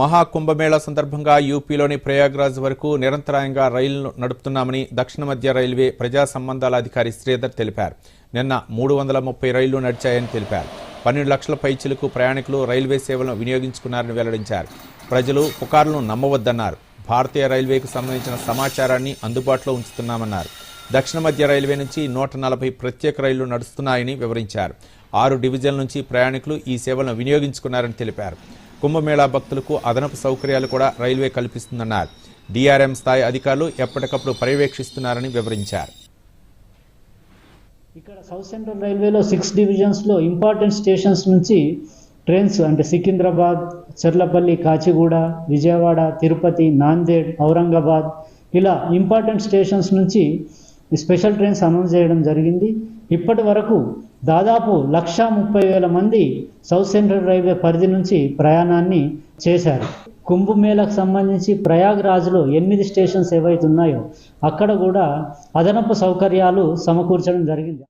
మహాకుంభమేళా సందర్భంగా యూపీలోని ప్రయాగ్రాజ్ వరకు నిరంతరాయంగా రైళ్ళను నడుపుతున్నామని దక్షిణ మధ్య రైల్వే ప్రజా సంబంధాల అధికారి శ్రీధర్ తెలిపారు. నిన్న మూడు వందల ముప్పై రైళ్ళు నడిచాయని తెలిపారు. పన్నెండు లక్షల పైచిలకు ప్రయాణికులు రైల్వే సేవలను వినియోగించుకున్నారని వెల్లడించారు. ప్రజలు పుకార్లను నమ్మవద్దన్నారు. భారతీయ రైల్వేకు సంబంధించిన సమాచారాన్ని అందుబాటులో ఉంచుతున్నామన్నారు. దక్షిణ మధ్య రైల్వే నుంచి నూట నలభై ప్రత్యేక రైళ్ళు నడుస్తున్నాయని వివరించారు. ఆరు డివిజన్ల నుంచి ప్రయాణికులు ఈ సేవలను వినియోగించుకున్నారని తెలిపారు. కుంభమేళా భక్తులకు అదనపు సౌకర్యాలు కూడా రైల్వే కల్పిస్తుందన్నారు. డిఆర్ఎం స్థాయి అధికారులు ఎప్పటికప్పుడు పర్యవేక్షిస్తున్నారని వివరించారు. ఇక్కడ సౌత్ సెంట్రల్ రైల్వేలో సిక్స్ డివిజన్స్లో ఇంపార్టెంట్ స్టేషన్స్ నుంచి ట్రైన్స్ అంటే సికింద్రాబాద్ చెర్లపల్లి కాచిగూడ విజయవాడ తిరుపతి నాందేడ్ ఔరంగాబాద్ ఇలా ఇంపార్టెంట్ స్టేషన్స్ నుంచి స్పెషల్ ట్రైన్స్ అనౌన్స్ చేయడం జరిగింది. ఇప్పటి వరకు దాదాపు లక్ష ముప్పై వేల మంది సౌత్ సెంట్రల్ రైల్వే పరిధి నుంచి ప్రయాణాన్ని చేశారు. కుంభమేళకు సంబంధించి ప్రయాగ్రాజ్లో ఎనిమిది స్టేషన్స్ ఏవైతే ఉన్నాయో అక్కడ కూడా అదనపు సౌకర్యాలు సమకూర్చడం జరిగింది.